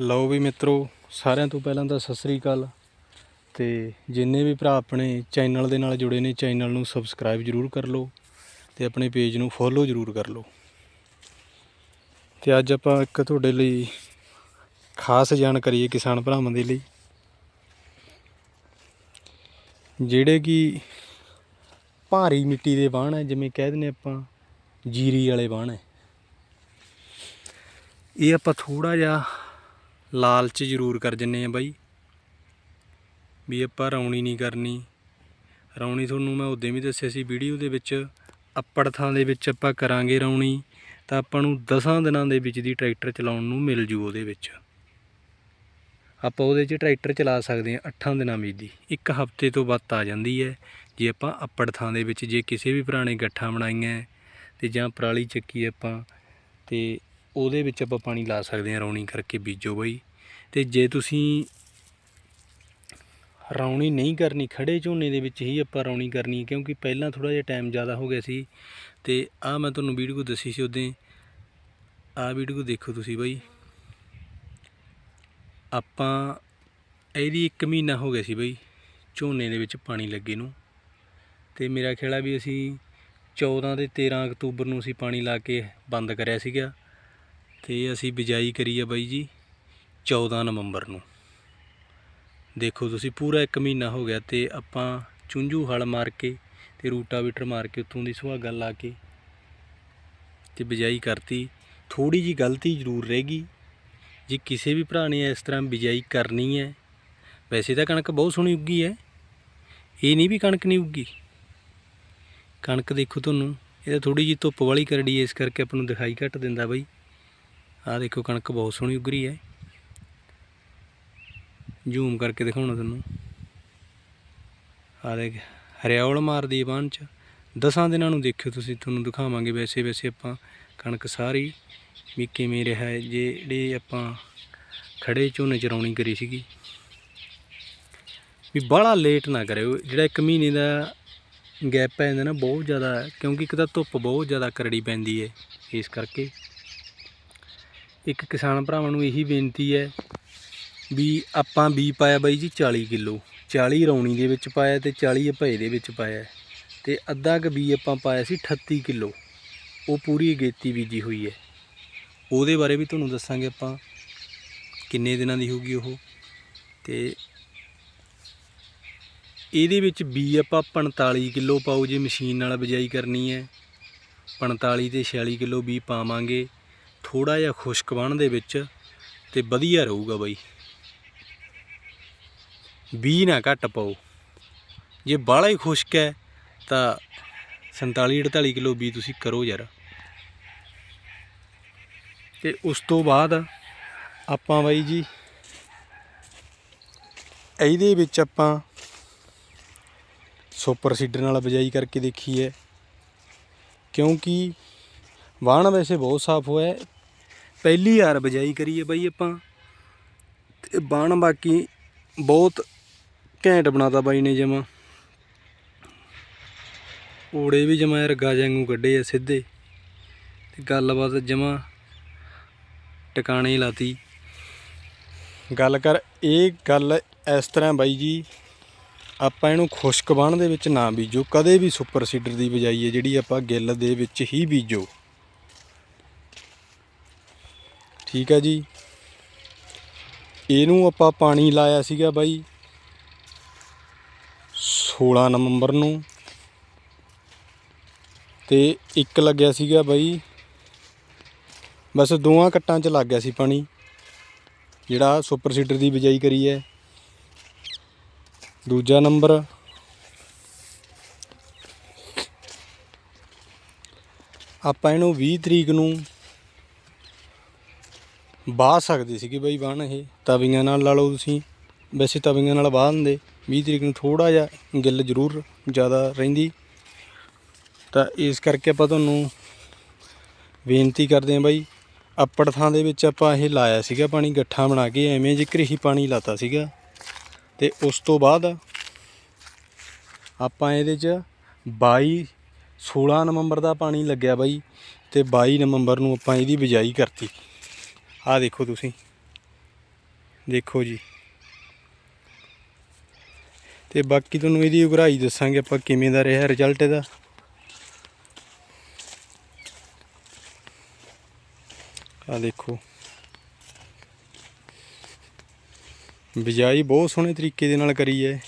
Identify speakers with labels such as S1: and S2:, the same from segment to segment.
S1: ਲਓ ਵੀ ਮਿੱਤਰੋ, ਸਾਰਿਆਂ ਤੋਂ ਪਹਿਲਾਂ ਤਾਂ ਸਤਿ ਸ੍ਰੀ ਅਕਾਲ। ਤੇ ਜਿੰਨੇ ਵੀ ਭਰਾ ਆਪਣੇ ਚੈਨਲ ਦੇ ਨਾਲ ਜੁੜੇ ਨੇ, ਚੈਨਲ ਨੂੰ ਸਬਸਕ੍ਰਾਈਬ ਜਰੂਰ ਕਰ ਲਓ ਤੇ ਆਪਣੇ ਪੇਜ ਨੂੰ ਫੋਲੋ ਜਰੂਰ ਕਰ ਲਓ। ਤੇ ਅੱਜ ਆਪਾਂ ਇੱਕ ਤੁਹਾਡੇ ਲਈ ਖਾਸ ਜਾਣਕਾਰੀ ਹੈ ਕਿਸਾਨ ਭਰਾਵਾਂ ਦੇ ਲਈ। ਜਿਹੜੇ ਕਿ ਭਾਰੀ ਮਿੱਟੀ ਦੇ ਵਾਹਣ ਹੈ, ਜਿਵੇਂ ਕਹਿ ਦਿੰਦੇ ਆਪਾਂ, ਜੀਰੀ ਵਾਲੇ ਵਾਹਣ ਹੈ। ਇਹ ਆਪਾਂ ਥੋੜਾ ਜਿਹਾ ਲਾਲਚ ਜ਼ਰੂਰ ਕਰ ਜੰਨੇ ਆ ਬਾਈ। ਵੀ ਆਪਾਂ ਰੌਣੀ ਨਹੀਂ ਕਰਨੀ। ਰੌਣੀ ਤੁਹਾਨੂੰ ਮੈਂ ਉਦੋਂ ਵੀ ਦੱਸਿਆ ਸੀ ਵੀਡੀਓ ਦੇ ਵਿੱਚ। ਅੱਪੜ ਥਾਂ ਦੇ ਵਿੱਚ ਆਪਾਂ ਕਰਾਂਗੇ ਰੌਣੀ। ਤਾਂ ਆਪਾਂ ਨੂੰ 10 ਦਿਨਾਂ ਦੇ ਵਿੱਚ ਦੀ ਟਰੈਕਟਰ ਚਲਾਉਣ ਨੂੰ ਮਿਲ ਜੂ ਉਹਦੇ ਵਿੱਚ। ਆਪਾਂ ਉਹਦੇ 'ਚ ਟਰੈਕਟਰ ਚਲਾ ਸਕਦੇ ਹਾਂ 8 ਦਿਨਾਂ ਵਿੱਚ ਦੀ। ਇੱਕ ਹਫ਼ਤੇ ਤੋਂ ਵੱਧ ਆ ਜਾਂਦੀ ਹੈ। ਜੇ ਆਪਾਂ ਅੱਪੜ ਥਾਂ ਦੇ ਵਿੱਚ ਜੇ ਕਿਸੇ ਵੀ ਪੁਰਾਣੇ ਗੱਠਾਂ ਬਣਾਈਆਂ ਹੈ ਤੇ ਜਾਂ ਪਰਾਲੀ ਚੱਕੀ ਆਪਾਂ ਤੇ ਉਹਦੇ ਵਿੱਚ ਆਪਾਂ ਪਾਣੀ ਲਾ ਸਕਦੇ ਹਾਂ ਰੌਣੀ ਕਰਕੇ ਬੀਜੋ ਬਾਈ। ਤੇ ਜੇ ਤੁਸੀਂ ਰੌਣੀ ਨਹੀਂ ਕਰਨੀ ਖੜੇ ਝੋਨੇ ਦੇ ਵਿੱਚ ਹੀ ਆਪਾਂ ਰੌਣੀ ਕਰਨੀ ਕਿਉਂਕਿ ਪਹਿਲਾਂ ਥੋੜਾ ਜਿਹਾ ਟਾਈਮ ਜ਼ਿਆਦਾ ਹੋ ਗਿਆ ਸੀ। ਤੇ ਆ ਮੈਂ ਤੁਹਾਨੂੰ ਵੀਡੀਓ ਦੱਸੀ ਸੀ ਉਦੋਂ ਆ ਵੀਡੀਓ ਦੇਖੋ ਤੁਸੀਂ ਬਾਈ। ਆਪਾਂ ਇਹਦੀ 1 ਮਹੀਨਾ ਹੋ ਗਿਆ ਸੀ ਬਾਈ, ਝੋਨੇ ਦੇ ਵਿੱਚ ਪਾਣੀ ਲੱਗੇ ਨੂੰ। ਤੇ ਮੇਰਾ ਖਿਆਲ ਆ ਵੀ ਅਸੀਂ 14 ਤੇ 13 ਅਕਤੂਬਰ ਨੂੰ ਅਸੀਂ ਪਾਣੀ ਲਾ ਕੇ ਬੰਦ ਕਰਿਆ ਸੀਗਾ। ਤੇ ਅਸੀਂ ਬਿਜਾਈ ਕਰੀ ਆ ਬਾਈ ਜੀ 14 ਨਵੰਬਰ ਨੂੰ। ਦੇਖੋ ਤੁਸੀਂ ਪੂਰਾ 1 ਮਹੀਨਾ ਹੋ ਗਿਆ ਤੇ ਆਪਾਂ ਚੁੰਝੂ ਹਲ ਮਾਰ ਕੇ ਤੇ ਰੂਟਾਵੀਟਰ ਮਾਰ ਕੇ ਉੱਥੋਂ ਦੀ ਸੁਹਾਗਾ ਲਾ ਕੇ ਤੇ ਬਿਜਾਈ ਕਰਤੀ। ਥੋੜੀ ਜੀ ਗਲਤੀ ਜ਼ਰੂਰ ਰਹਿ ਗਈ ਜੇ ਕਿਸੇ ਵੀ ਭਰਾ ਨੇ ਇਸ ਤਰ੍ਹਾਂ ਬਿਜਾਈ ਕਰਨੀ ਹੈ। ਵੈਸੇ ਤਾਂ ਕਣਕ ਬਹੁਤ ਸੋਹਣੀ ਉੱਗੀ ਹੈ। ਇਹ ਨਹੀਂ ਵੀ ਕਣਕ ਨਹੀਂ ਉੱਗੀ। ਕਣਕ ਦੇਖੋ ਤੁਹਾਨੂੰ, ਇਹ ਤਾਂ ਥੋੜੀ ਜੀ ਧੁੱਪ ਵਾਲੀ ਕਰੜੀ ਇਸ ਕਰਕੇ ਆਪਾਂ ਨੂੰ ਦਿਖਾਈ ਘੱਟ ਦਿੰਦਾ ਬਾਈ। ਆਹ ਦੇਖੋ ਕਣਕ ਬਹੁਤ ਸੋਹਣੀ ਉੱਗ ਰਹੀ ਹੈ। ਜ਼ੂਮ ਕਰਕੇ ਦਿਖਾਉਣਾ ਤੁਹਾਨੂੰ। ਆਹ ਦੇਖ, ਹਰਿਆਵਲ ਮਾਰਦੀ ਹੈ ਬਾਣ ਚ। ਦਸਾਂ ਦਿਨਾਂ ਨੂੰ ਦੇਖਿਓ ਤੁਸੀਂ, ਤੁਹਾਨੂੰ ਦਿਖਾਵਾਂਗੇ ਵੈਸੇ ਵੈਸੇ ਆਪਾਂ ਕਣਕ ਸਾਰੀ। ਵੀ ਕਿਵੇਂ ਰਿਹਾ ਹੈ, ਜਿਹੜੇ ਆਪਾਂ ਖੜੇ ਝੋਨੇ ਚਰਾਉਣੀ ਕਰੀ ਸੀਗੀ। ਵੀ ਬਾਹਲਾ ਲੇਟ ਨਾ ਕਰਿਓ, ਜਿਹੜਾ ਇੱਕ ਮਹੀਨੇ ਦਾ ਗੈਪ ਪੈ ਜਾਂਦਾ ਨਾ, ਬਹੁਤ ਜ਼ਿਆਦਾ, ਕਿਉਂਕਿ ਇੱਕ ਤਾਂ ਧੁੱਪ ਬਹੁਤ ਜ਼ਿਆਦਾ ਕਰੜੀ ਪੈਂਦੀ ਹੈ, ਇਸ ਕਰਕੇ। ਇੱਕ ਕਿਸਾਨ ਭਰਾਵਾਂ ਨੂੰ ਇਹੀ ਬੇਨਤੀ ਹੈ ਵੀ ਆਪਾਂ ਬੀ ਪਾਇਆ ਬਾਈ ਜੀ 40 ਕਿਲੋ 40 ਰੌਣੀ ਦੇ ਵਿੱਚ ਪਾਇਆ ਤੇ 40 ਭਏ ਦੇ ਵਿੱਚ ਪਾਇਆ ਤੇ ਅੱਧਾ ਕ ਬੀ ਆਪਾਂ ਪਾਇਆ ਸੀ 38 ਕਿਲੋ, ਉਹ ਪੂਰੀ ਅਗੇਤੀ ਬੀਜੀ ਹੋਈ ਹੈ। ਉਹਦੇ ਬਾਰੇ ਵੀ ਤੁਹਾਨੂੰ ਦੱਸਾਂਗੇ ਆਪਾਂ ਕਿੰਨੇ ਦਿਨਾਂ ਦੀ ਹੋਊਗੀ ਉਹ ਤੇ ਇਹਦੇ ਵਿੱਚ ਬੀ ਆਪਾਂ 45 ਕਿਲੋ ਪਾਓ ਜੇ ਮਸ਼ੀਨ ਨਾਲ ਬਿਜਾਈ ਕਰਨੀ ਹੈ 45 ਤੇ 46 ਕਿਲੋ ਬੀ ਪਾਵਾਂਗੇ। ਥੋੜਾ ਜਿਹਾ ਖੁਸ਼ਕ ਬਣ ਦੇ ਵਿੱਚ ਤੇ ਵਧੀਆ ਰਹੂਗਾ ਬਾਈ। ਬੀ ਨਾ ਘੱਟ ਪਾਓ। ਜੇ ਬਾਹਲਾ ਹੀ ਖੁਸ਼ਕ ਹੈ, ਤਾਂ 47 48 ਕਿਲੋ ਬੀ ਤੁਸੀਂ ਕਰੋ ਯਾਰ। ਤੇ ਉਸ ਤੋਂ ਬਾਅਦ ਆਪਾਂ ਬਾਈ ਜੀ, ਇਹਦੇ ਵਿੱਚ ਆਪਾਂ ਸੁਪਰ ਸੀਡਰ ਨਾਲ ਬਜਾਈ ਕਰਕੇ ਦੇਖੀ ਹੈ ਕਿਉਂਕਿ ਵਾਹਣ ਵੈਸੇ ਬਹੁਤ ਸਾਫ਼ ਹੋਇਆ ਪਹਿਲੀ ਵਾਰ ਬਜਾਈ ਕਰੀਏ ਬਾਈ ਆਪਾਂ। ਤੇ ਬਾਣ ਬਾਕੀ ਬਹੁਤ ਘੈਂਟ ਬਣਾਤਾ ਬਾਈ ਨੇ ਜਮਾ। ਓੜੇ ਵੀ ਜਮਾ ਰਗਾ ਵਾਂਗੂ ਕੱਢੇ ਆ ਸਿੱਧੇ। ਤੇ ਗੱਲਬਾਤ ਜਮਾ ਟਿਕਾਣੇ ਲਾਤੀ। ਗੱਲ ਕਰ, ਇਹ ਗੱਲ ਇਸ ਤਰ੍ਹਾਂ ਬਾਈ ਜੀ, ਆਪਾਂ ਇਹਨੂੰ ਖੁਸ਼ਕ ਬਾਣ ਦੇ ਵਿੱਚ ਨਾ ਬੀਜੋ। ਕਦੇ ਵੀ ਸੁਪਰ ਸੀਡਰ ਦੀ ਬਜਾਈ ਹੈ ਜਿਹੜੀ ਆਪਾਂ ਗਿੱਲ ਦੇ ਵਿੱਚ ਹੀ ਬੀਜੋ। ਠੀਕ ਹੈ ਜੀ। ਇਹਨੂੰ ਆਪਾਂ ਪਾਣੀ ਲਾਇਆ ਸੀਗਾ ਬਾਈ 16 ਨਵੰਬਰ ਨੂੰ। ਤੇ ਇੱਕ ਲੱਗਿਆ ਸੀਗਾ ਬਾਈ। ਬਸ ਦੋਵਾਂ ਕੱਟਾਂ 'ਚ ਲੱਗ ਗਿਆ ਸੀ ਪਾਣੀ। ਜਿਹੜਾ ਸੁਪਰ ਸੀਡਰ ਦੀ ਬਿਜਾਈ ਕਰੀ ਹੈ। ਦੂਜਾ ਨੰਬਰ। ਆਪਾਂ ਇਹਨੂੰ 20 ਤਰੀਕ ਨੂੰ ਵਾਹ ਸਕਦੇ ਸੀਗੇ ਬਈ ਬਾਣ ਇਹ, ਤਵੀਆਂ ਨਾਲ ਲਾ ਲਓ ਤੁਸੀਂ। ਵੈਸੇ ਤਵੀਆਂ ਨਾਲ ਵਾਹ ਦਿੰਦੇ 20 ਤਰੀਕ ਨੂੰ ਥੋੜਾ ਜਿਹਾ ਗਿੱਲ ਜ਼ਰੂਰ ਜ਼ਿਆਦਾ ਰਹਿੰਦੀ। ਤਾਂ ਇਸ ਕਰਕੇ ਆਪਾਂ ਤੁਹਾਨੂੰ ਬੇਨਤੀ ਕਰਦੇ ਹਾਂ ਬਾਈ, ਅੱਪੜ ਥਾਂ ਦੇ ਵਿੱਚ ਆਪਾਂ ਇਹ ਲਾਇਆ ਸੀਗਾ ਪਾਣੀ, ਗੱਠਾ ਬਣਾ ਕੇ ਐਵੇਂ ਜਿਕਰ ਹੀ ਪਾਣੀ ਲਾਤਾ ਸੀਗਾ। ਤੇ ਉਸ ਤੋਂ ਬਾਅਦ ਆਪਾਂ ਇਹਦੇ 'ਚ 22 16 ਨਵੰਬਰ ਦਾ ਪਾਣੀ ਲੱਗਿਆ ਬਾਈ, ਤੇ 22 ਨਵੰਬਰ ਨੂੰ ਆਪਾਂ ਇਹਦੀ ਬਿਜਾਈ ਕਰਤੀ। ਆਹ ਦੇਖੋ ਤੁਸੀਂ। ਦੇਖੋ ਜੀ। ਤੇ ਬਾਕੀ ਤੁਹਾਨੂੰ ਇਹਦੀ ਉਗਰਾਈ ਦੱਸਾਂਗੇ ਆਪਾਂ ਕਿਵੇਂ ਦਾ ਰਿਹਾ ਰਿਜ਼ਲਟ ਇਹਦਾ। ਆ ਦੇਖੋ। ਬਿਜਾਈ ਬਹੁਤ ਸੋਹਣੇ ਤਰੀਕੇ ਦੇ ਨਾਲ ਕਰੀ ਹੈ।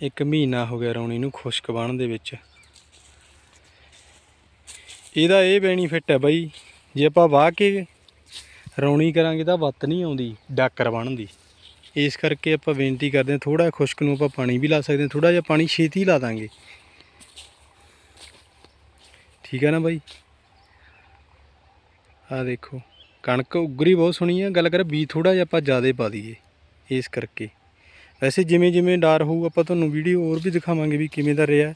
S1: ਇੱਕ ਮਹੀਨਾ ਹੋ ਗਿਆ ਰੌਣੀ ਨੂੰ ਖੁਸ਼ਕ ਬਣ ਦੇ ਵਿੱਚ। ਇਹਦਾ ਇਹ ਬੈਨੀਫਿਟ ਹੈ ਬਾਈ, ਜੇ ਆਪਾਂ ਵਾਹ ਕੇ ਰੌਣੀ ਕਰਾਂਗੇ ਤਾਂ ਵੱਤ ਨਹੀਂ ਆਉਂਦੀ, ਡਾਕਰ ਬਣਨ ਦੀ ਇਸ ਕਰਕੇ ਆਪਾਂ ਬੇਨਤੀ ਕਰਦੇ ਹਾਂ ਥੋੜਾ ਖੁਸ਼ਕ ਨੂੰ ਆਪਾਂ ਪਾਣੀ ਵੀ ਲਾ ਸਕਦੇ ਹਾਂ ਥੋੜਾ ਜਿਹਾ ਪਾਣੀ ਛੇਤੀ ਲਾ ਦਾਂਗੇ। ਠੀਕ ਹੈ ਨਾ ਬਾਈ? ਆ ਦੇਖੋ, ਕਣਕ ਉਗਰੀ ਬਹੁਤ ਸੋਹਣੀ ਆ, ਗੱਲ ਕਰ ਬੀ ਥੋੜਾ ਜਿਹਾ ਆਪਾਂ ਜ਼ਿਆਦਾ ਪਾ ਦਈਏ, ਇਸ ਕਰਕੇ। ਵੈਸੇ ਜਿਵੇਂ ਜਿਵੇਂ ਡਰ ਹੋਊ, ਆਪਾਂ ਤੁਹਾਨੂੰ ਵੀਡੀਓ ਹੋਰ ਵੀ ਦਿਖਾਵਾਂਗੇ ਵੀ ਕਿਵੇਂ ਦਾ ਰਿਹਾ।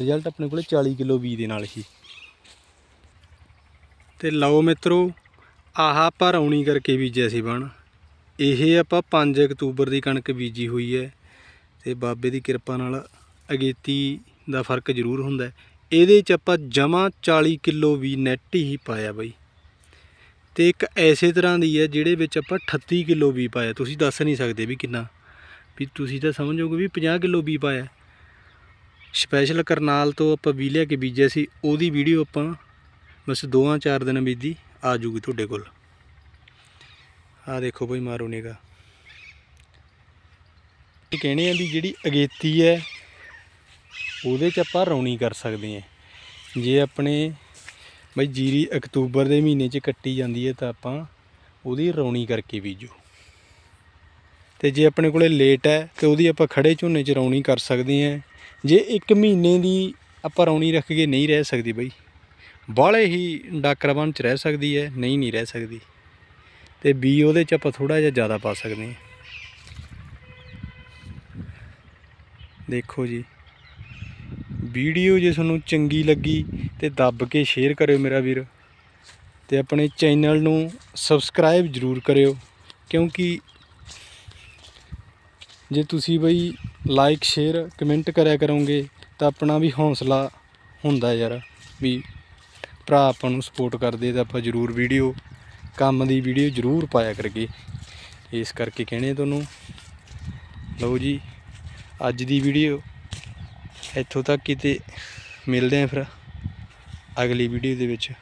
S1: ਰਿਜ਼ਲਟ ਆਪਣੇ ਕੋਲੇ 40 ਕਿਲੋ ਬੀ ਦੇ ਨਾਲ ਹੀ। ਤੇ ਲਓ ਮਿੱਤਰੋ, ਆਹਾ ਆਪਾਂ ਰੌਣੀ ਕਰਕੇ ਬੀਜਿਆ ਸੀ ਬਣ। ਇਹ ਆਪਾਂ 5 ਅਕਤੂਬਰ ਦੀ ਕਣਕ ਬੀਜੀ ਹੋਈ ਹੈ। ਤੇ ਬਾਬੇ ਦੀ ਕਿਰਪਾ ਨਾਲ ਅਗੇਤੀ ਦਾ ਫ਼ਰਕ ਜ਼ਰੂਰ ਹੁੰਦਾ ਇਹਦੇ ਚ ਆਪਾਂ ਜਮਾ 40 ਕਿਲੋ ਵੀ ਨੈਟ ਹੀ ਪਾਇਆ ਬਈ। ਤੇ ਇੱਕ ਐਸੇ ਤਰ੍ਹਾਂ ਦੀ ਹੈ, ਜਿਹੜੇ ਵਿੱਚ ਆਪਾਂ 38 ਕਿਲੋ ਵੀ ਪਾਇਆ। ਤੁਸੀਂ ਦੱਸ ਨਹੀਂ ਸਕਦੇ ਵੀ ਕਿੰਨਾ। ਵੀ ਤੁਸੀਂ ਤਾਂ ਸਮਝੋਗੇ ਵੀ 50 ਕਿਲੋ ਬੀ ਪਾਇਆ। ਸਪੈਸ਼ਲ ਕਰਨਾਲ ਤੋਂ ਆਪਾਂ ਬੀ ਲਿਆ ਕੇ ਬੀਜਿਆ ਸੀ, ਉਹਦੀ ਵੀਡੀਓ ਆਪਾਂ ਬਸ ਦੋਆਂ ਚਾਰ ਦਿਨ ਬੀਜੀ, ਆ ਜੂਗੀ ਤੁਹਾਡੇ ਕੋਲ। ਆ ਦੇਖੋ ਬਈ ਮਾਰੋ ਨੇਗਾ ਇਹ ਕਹਿਣੇ ਆ ਵੀ ਜਿਹੜੀ ਅਗੇਤੀ ਹੈ, ਉਹਦੇ ਚ ਆਪਾਂ ਰੌਣੀ ਕਰ ਸਕਦੇ ਹਾਂ। ਜੇ ਆਪਣੇ ਬਈ ਜੀਰੀ ਅਕਤੂਬਰ ਦੇ ਮਹੀਨੇ ਚ ਕੱਟੀ ਜਾਂਦੀ ਹੈ ਤਾਂ ਆਪਾਂ ਉਹਦੀ ਰੌਣੀ ਕਰਕੇ ਬੀਜੋ। ਤੇ ਜੇ ਆਪਣੇ ਕੋਲੇ ਲੇਟ ਹੈ, ਤੇ ਉਹਦੀ ਆਪਾਂ ਖੜੇ ਝੋਨੇ ਚ ਰੌਣੀ ਕਰ ਸਕਦੇ ਹਾਂ। ਜੇ 1 ਮਹੀਨੇ ਦੀ ਆਪਾਂ ਰੌਣੀ ਰੱਖ ਕੇ ਨਹੀਂ ਰਹਿ ਸਕਦੀ ਬਈ, ਬਾਹਲੇ ਹੀ ਡਾਕਰਬਨ ਚ ਰਹਿ ਸਕਦੀ ਹੈ, ਨਹੀਂ ਨਹੀਂ ਰਹਿ ਸਕਦੀ। ਤੇ ਬੀ ਉਹਦੇ ਚ ਆਪਾਂ ਥੋੜਾ ਜਿਹਾ ਜ਼ਿਆਦਾ ਪਾ ਸਕਦੇ ਹਾਂ। ਦੇਖੋ ਜੀ, ਵੀਡੀਓ ਜੇ ਤੁਹਾਨੂੰ ਚੰਗੀ ਲੱਗੀ ਤੇ ਦੱਬ ਕੇ ਸ਼ੇਅਰ ਕਰਿਓ ਮੇਰਾ ਵੀਰ। ਤੇ ਆਪਣੇ ਚੈਨਲ ਨੂੰ ਸਬਸਕ੍ਰਾਈਬ ਜ਼ਰੂਰ ਕਰਿਓ, ਕਿਉਂਕਿ ਜੇ ਤੁਸੀਂ ਬਈ ਲਾਈਕ ਸ਼ੇਅਰ ਕਮੈਂਟ ਕਰਿਆ ਕਰੋਗੇ ਤਾਂ ਆਪਣਾ ਵੀ ਹੌਸਲਾ ਹੁੰਦਾ ਯਾਰ ਵੀ ਭਰਾ ਆਪਾਂ ਨੂੰ ਸਪੋਰਟ ਕਰਦੇ ਤਾਂ ਆਪਾਂ ਜ਼ਰੂਰ ਵੀਡੀਓ ਕੰਮ ਦੀ ਵੀਡੀਓ ਜ਼ਰੂਰ ਪਾਇਆ ਕਰਗੇ ਇਸ ਕਰਕੇ ਕਹਿਣੇ ਤੁਹਾਨੂੰ, ਲਓ ਜੀ, ਅੱਜ ਦੀ ਵੀਡੀਓ ਇੱਥੋਂ ਤੱਕ ਕਿਤੇ ਮਿਲਦੇ ਆਂ ਫਿਰ ਅਗਲੀ ਵੀਡੀਓ ਦੇ ਵਿੱਚ।